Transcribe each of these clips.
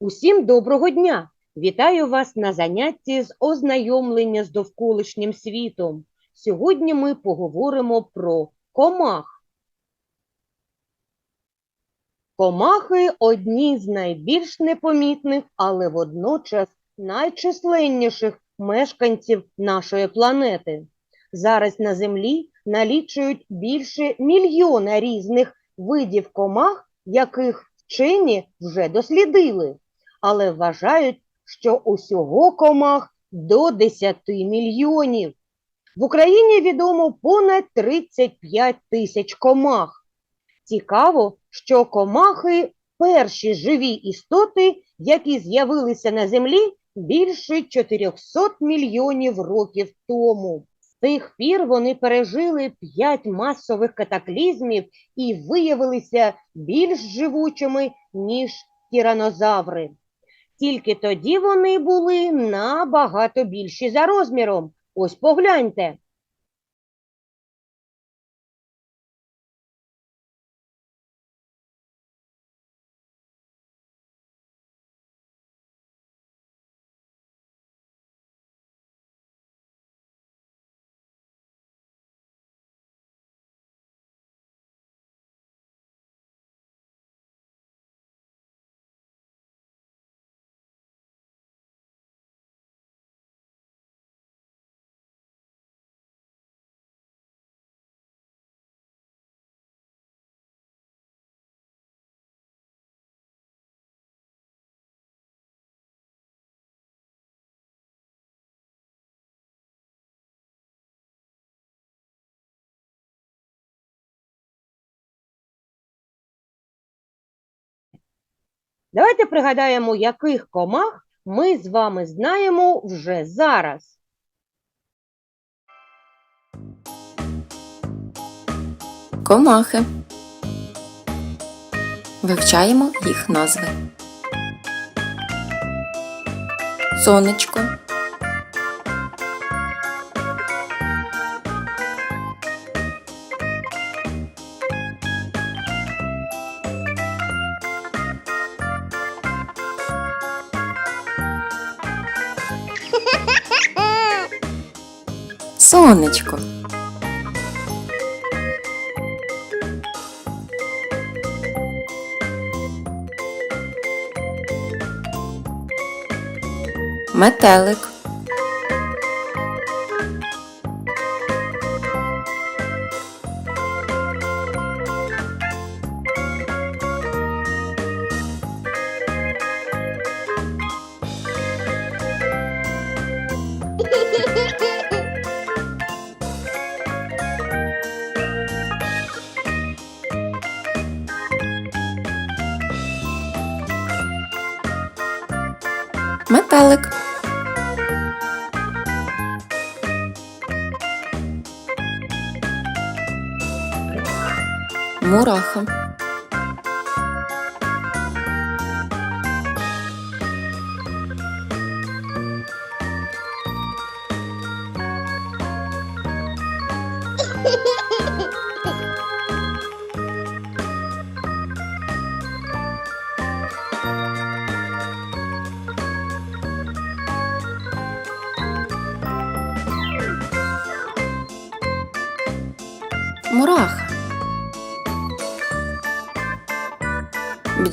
Усім доброго дня! Вітаю вас на занятті з ознайомлення з довколишнім світом. Сьогодні ми поговоримо про комах. Комахи одні з найбільш непомітних, але водночас найчисленніших мешканців нашої планети. Зараз на Землі налічують більше мільйона різних видів комах, яких вчені вже дослідили, але вважають, що усього комах до 10 мільйонів. В Україні відомо понад 35 тисяч комах. Цікаво, що комахи перші живі істоти, які з'явилися на землі більше 400 мільйонів років тому. З тих пір вони пережили п'ять масових катаклізмів і виявилися більш живучими, ніж тиранозаври. Тільки тоді вони були набагато більші за розміром. Ось погляньте. Давайте пригадаємо, яких комах ми з вами знаємо вже зараз. Комахи. Вивчаємо їх назви. Сонечко. Сонечко. Метелик.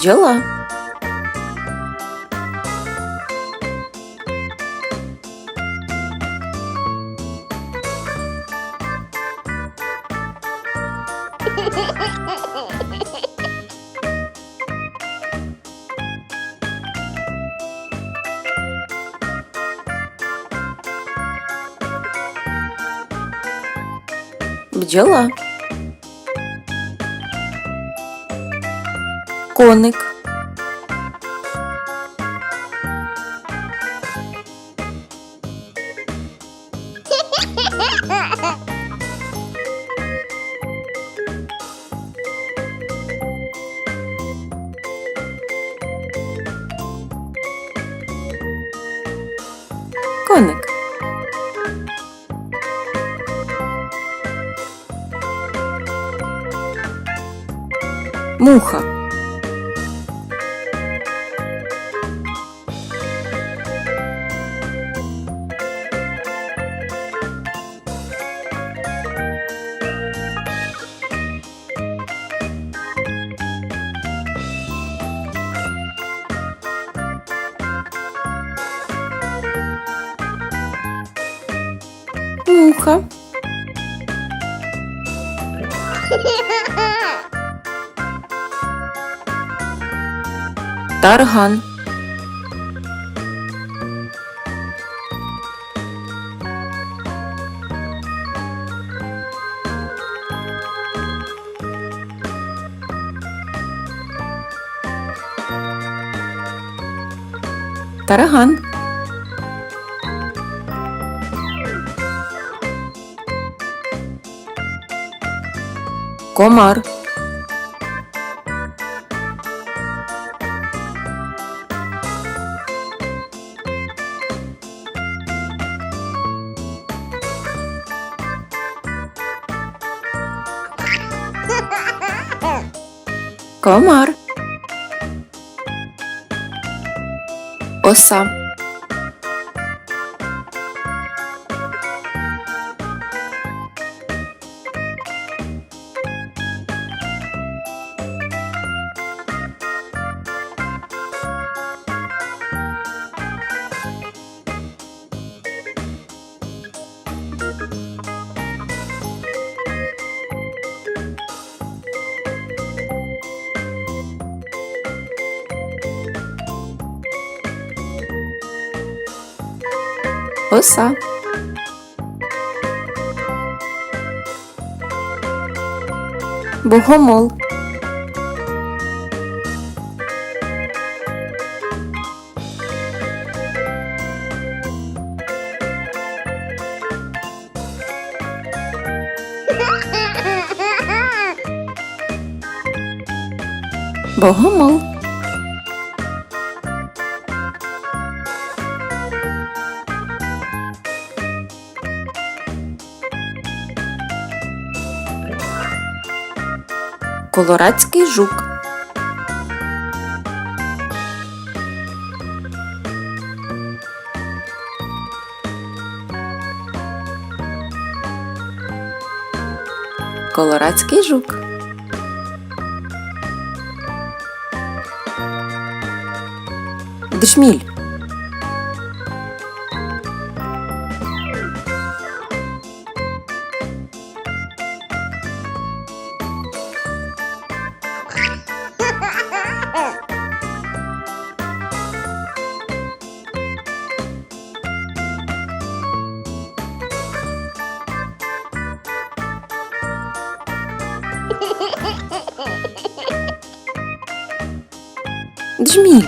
дела. дела. Коник. Коник. Муха. Тарган. Тарган. Комар. Комар. Оса. Оса. Богомол. Богомол. Колорадський жук. Колорадський жук. Джміль. Джміль.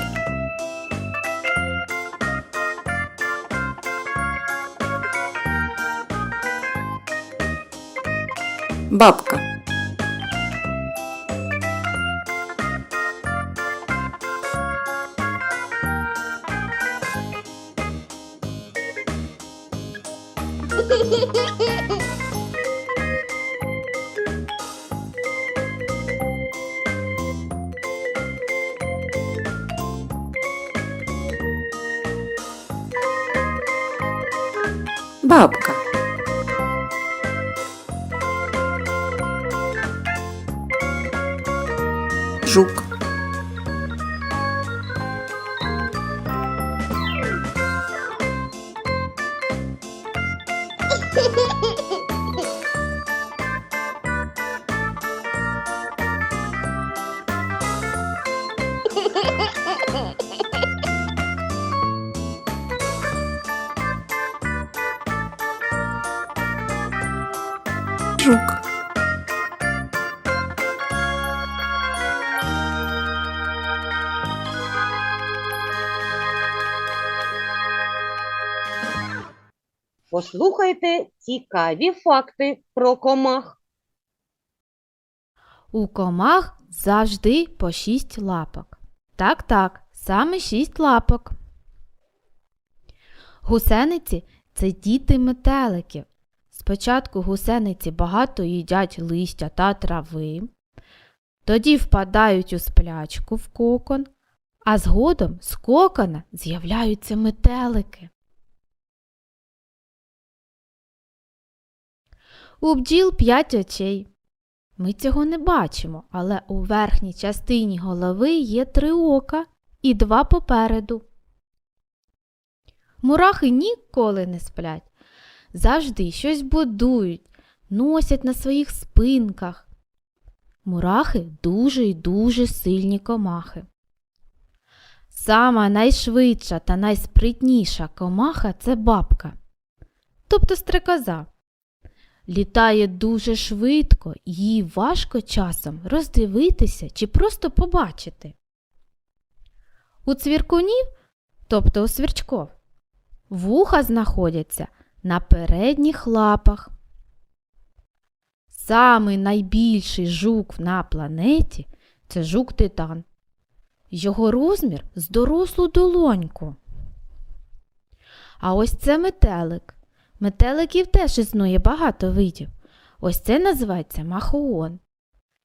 Бабка. Бабка. Жук. Жук. Послухайте цікаві факти про комах. У комах завжди по шість лапок. Так, так, саме шість лапок. Гусениці це діти метеликів. Спочатку гусениці багато їдять листя та трави, тоді впадають у сплячку в кокон, а згодом з кокона з'являються метелики. У бджіл п'ять очей. Ми цього не бачимо, але у верхній частині голови є три ока і два попереду. Мурахи ніколи не сплять. Завжди щось будують, носять на своїх спинках. Мурахи дуже й дуже сильні комахи. Сама найшвидша та найспритніша комаха це бабка, тобто стрекоза. Літає дуже швидко, їй важко часом роздивитися чи просто побачити. У цвіркунів, тобто у сверчков, вуха знаходяться на передніх лапах. Самий найбільший жук на планеті це жук титан. Його розмір з дорослу долоньку. А ось це метелик. Метеликів теж існує багато видів. Ось це називається махоон.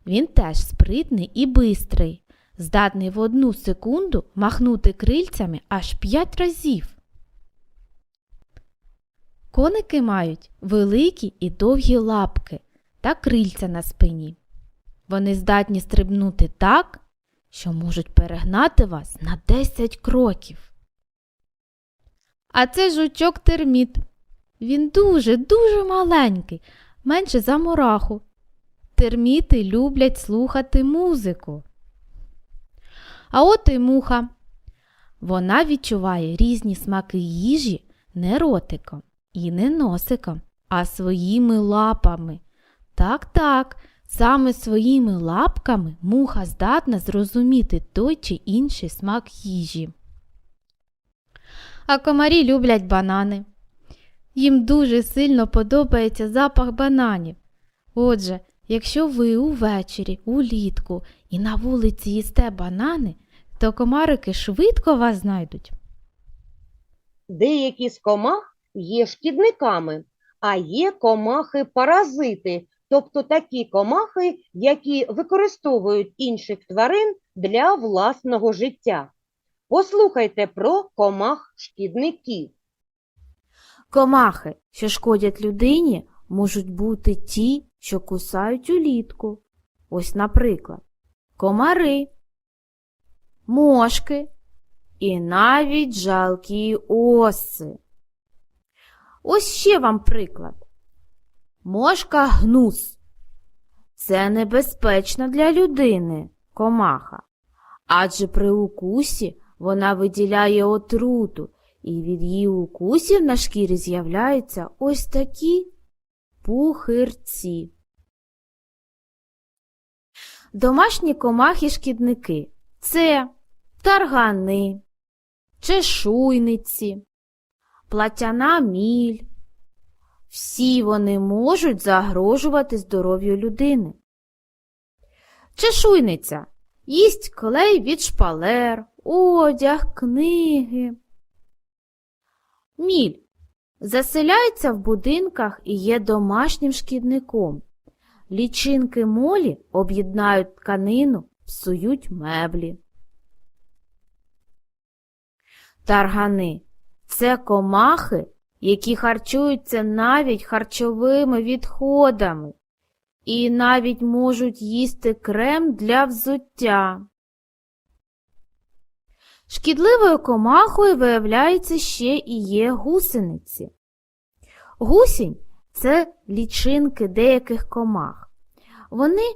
Він теж спритний і бистрий, здатний в одну секунду махнути крильцями аж п'ять разів. Коники мають великі і довгі лапки та крильця на спині. Вони здатні стрибнути так, що можуть перегнати вас на 10 кроків. А це жучок терміт. Він дуже, дуже маленький, менше за мураху. Терміти люблять слухати музику. А от і муха. Вона відчуває різні смаки їжі не ротиком і не носиком, а своїми лапами. Так, так, саме своїми лапками муха здатна зрозуміти той чи інший смак їжі. А комарі люблять банани. Їм дуже сильно подобається запах бананів. Отже, якщо ви увечері, улітку і на вулиці їсте банани, то комарики швидко вас знайдуть. Деякі з комах є шкідниками, а є комахи-паразити, тобто такі комахи, які використовують інших тварин для власного життя. Послухайте про комах-шкідників. Комахи, що шкодять людині, можуть бути ті, що кусають улітку. Ось, наприклад, комари, мошки і навіть жалкі оси. Ось ще вам приклад. Мошка гнус. Це небезпечна для людини комаха, адже при укусі вона виділяє отруту, і від її укусів на шкірі з'являються ось такі пухирці. Домашні комахи-шкідники це таргани, чешуйниці, платяна міль. Всі вони можуть загрожувати здоров'ю людини. Чешуйниця їсть клей від шпалер, одяг, книги. Міль заселяється в будинках і є домашнім шкідником. Лічинки молі об'єднають тканину, псують меблі. Таргани це комахи, які харчуються навіть харчовими відходами і навіть можуть їсти крем для взуття. Шкідливою комахою виявляється ще і є гусениці. Гусінь це лічинки деяких комах. Вони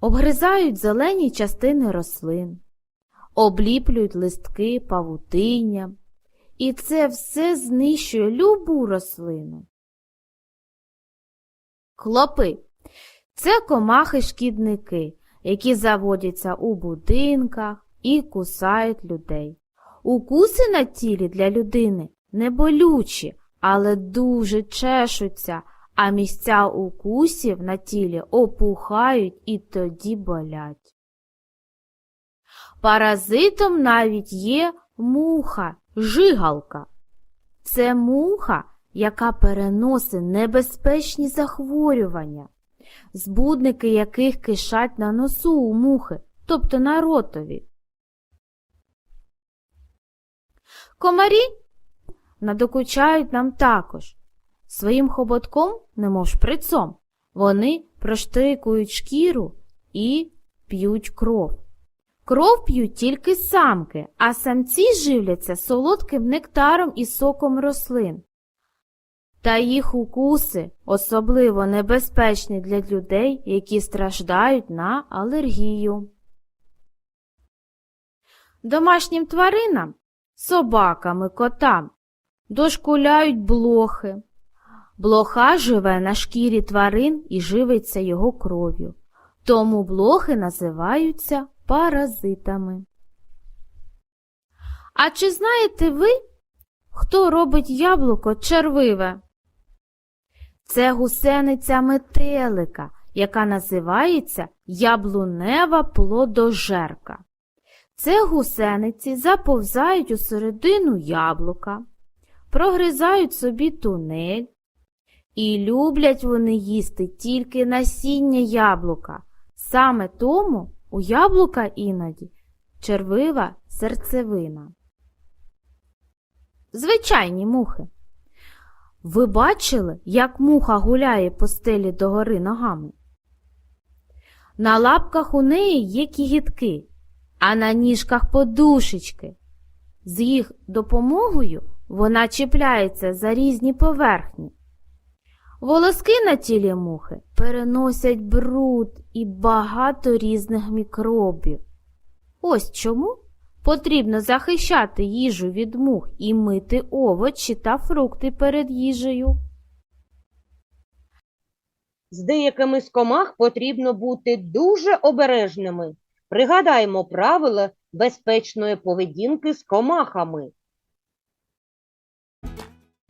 обгризають зелені частини рослин, обліплюють листки павутинням, і це все знищує любу рослину. Клопи це комахи-шкідники, які заводяться у будинках і кусають людей. Укуси на тілі для людини не болючі, але дуже чешуться, а місця укусів на тілі опухають і тоді болять. Паразитом навіть є муха, жигалка. Це муха, яка переносить небезпечні захворювання, збудники яких кишать на носу у мухи, тобто на ротові. Комарі надокучають нам також. Своїм хоботком, немов шприцом, вони проштрикують шкіру і п'ють кров. Кров п'ють тільки самки, а самці живляться солодким нектаром і соком рослин. Та їх укуси особливо небезпечні для людей, які страждають на алергію. Домашнім тваринам, собакам і котам, дошкуляють блохи. Блоха живе на шкірі тварин і живиться його кров'ю. Тому блохи називаються паразитами. А чи знаєте ви, хто робить яблуко червиве? Це гусениця метелика, яка називається яблунева плодожерка. Це гусениці заповзають у середину яблука, прогризають собі тунель, і люблять вони їсти тільки насіння яблука. Саме тому у яблука іноді червива серцевина. Звичайні мухи. Ви бачили, як муха гуляє по стелі догори ногами? На лапках у неї є кігітки, а на ніжках подушечки. З їх допомогою вона чіпляється за різні поверхні. Волоски на тілі мухи переносять бруд і багато різних мікробів. Ось чому потрібно захищати їжу від мух і мити овочі та фрукти перед їжею. З деякими з комах потрібно бути дуже обережними. Пригадаймо правила безпечної поведінки з комахами.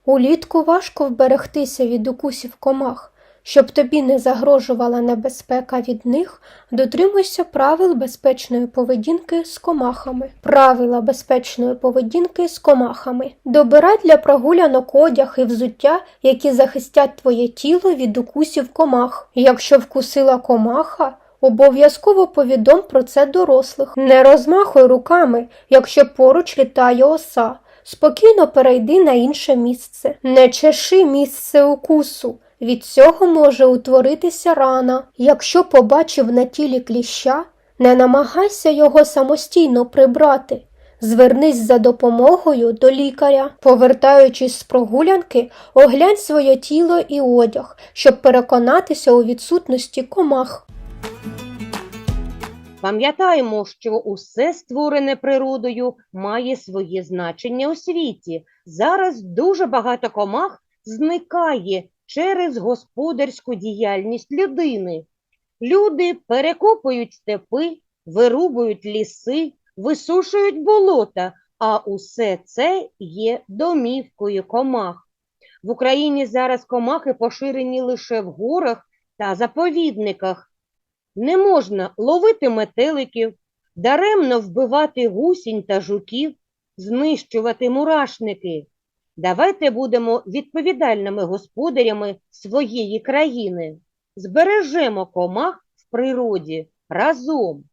Улітку важко вберегтися від укусів комах. Щоб тобі не загрожувала небезпека від них, дотримуйся правил безпечної поведінки з комахами. Правила безпечної поведінки з комахами. Добирай для прогулянок одяг і взуття, які захистять твоє тіло від укусів комах. Якщо вкусила комаха, Обов'язково повідом про це дорослих. Не розмахуй руками, якщо поруч літає оса. Спокійно перейди на інше місце. Не чеши місце укусу. Від цього може утворитися рана. Якщо побачив на тілі кліща, не намагайся його самостійно прибрати. Звернись за допомогою до лікаря. Повертаючись з прогулянки, оглянь своє тіло і одяг, щоб переконатися у відсутності комах. Пам'ятаємо, що усе створене природою має своє значення у світі. Зараз дуже багато комах зникає через господарську діяльність людини. Люди перекопують степи, вирубують ліси, висушують болота, а усе це є домівкою комах. В Україні зараз комахи поширені лише в горах та заповідниках. Не можна ловити метеликів, даремно вбивати гусінь та жуків, знищувати мурашники. Давайте будемо відповідальними господарями своєї країни. Збережемо комах в природі разом.